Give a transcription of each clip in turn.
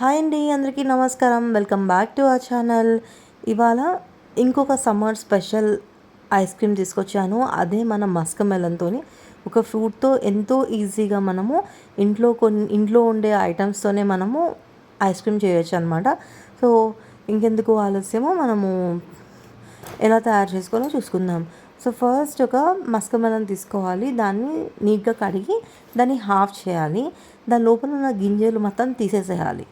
Hi అండి అందరికీ నమస్కారం. Welcome back to our channel. ఇవాళ ఇంకొక సమ్మర్ స్పెషల్ ఐస్ క్రీమ్ తీసుకొచ్చాను. అదే మన మస్క్ మెలన్తో ఒక ఫ్రూట్తో ఎంతో ఈజీగా మనము ఇంట్లో కొన్ని ఇంట్లో ఉండే ఐటమ్స్తోనే మనము ఐస్ క్రీమ్ చేయొచ్చు అనమాట సో ఇంకెందుకు ఆలస్యమో మనము ఎలా తయారు చేసుకోవాలో చూసుకుందాం. సో ఫస్ట్ ఒక మస్క మెలన్ తీసుకోవాలి. దాన్ని నీట్గా కడిగి దాన్ని హాఫ్ చేయాలి. దాని లోపల ఉన్న గింజలు మొత్తం తీసేసేయాలి.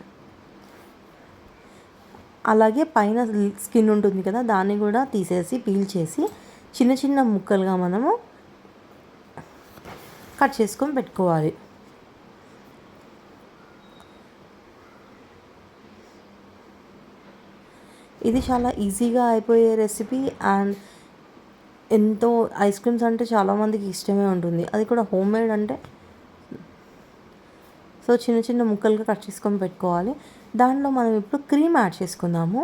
అలాగే పైన స్కిన్ ఉంటుంది కదా దాన్ని కూడా తీసేసి పీల్ చేసి చిన్న చిన్న ముక్కలుగా మనము కట్ చేసుకొని పెట్టుకోవాలి. ఇది చాలా ఈజీగా అయిపోయే రెసిపీ అండ్ ఎంతో ఐస్ క్రీమ్స్ అంటే చాలామందికి ఇష్టమే ఉంటుంది. అది కూడా హోమ్ మేడ్ అంటే సో చిన్న చిన్న ముక్కలుగా కట్ చేసుకొని పెట్టుకోవాలి. దాంట్లో మనం ఇప్పుడు క్రీమ్ యాడ్ చేసుకుందాము.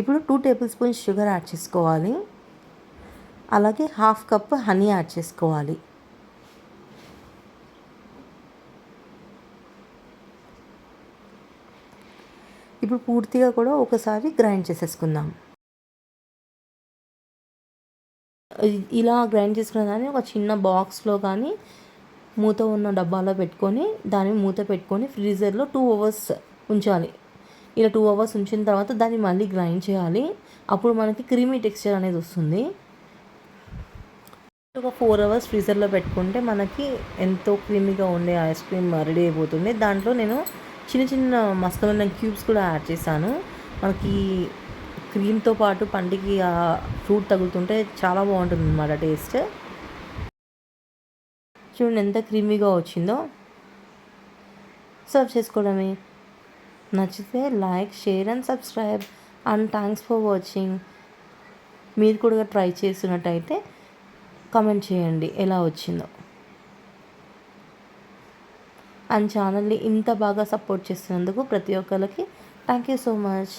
ఇప్పుడు two tablespoon sugar add చేసుకోవాలి. అలాగే హాఫ్ కప్ హనీ యాడ్ చేసుకోవాలి. ఇప్పుడు పూర్తిగా కూడా ఒకసారి గ్రైండ్ చేసేసుకుందాం. ఇలా గ్రైండ్ చేసుకున్న దాన్ని ఒక చిన్న బాక్స్లో కానీ మూత ఉన్న డబ్బాలో పెట్టుకొని దాన్ని మూత పెట్టుకొని ఫ్రీజర్లో టూ అవర్స్ ఉంచాలి. ఇలా టూ అవర్స్ ఉంచిన తర్వాత దాన్ని మళ్ళీ గ్రైండ్ చేయాలి. అప్పుడు మనకి క్రీమీ టెక్స్చర్ అనేది వస్తుంది. ఒక ఫోర్ అవర్స్ ఫ్రీజర్లో పెట్టుకుంటే మనకి ఎంతో క్రీమీగా ఉండే ఐస్ క్రీమ్ రెడీ అయిపోతుంది. దాంట్లో నేను చిన్న చిన్న మస్కమైన క్యూబ్స్ కూడా యాడ్ చేశాను. మనకి క్రీమ్తో పాటు పండికి ఆ ఫ్రూట్ తగులుతుంటే చాలా బాగుంటుంది అనమాట టేస్ట్. చూడండి ఎంత క్రీమీగా వచ్చిందో. సర్వ్ చేసుకోవడమే. నచ్చితే like share and subscribe. And thanks for watching. మీరు కూడా ట్రై చేసినట్టయితే కమెంట్ చేయండి ఎలా వచ్చిందో. అండ్ ఛానల్ని ఇంత బాగా సపోర్ట్ చేసినందుకు ప్రతి ఒక్కరికి థ్యాంక్ యూ సో మచ్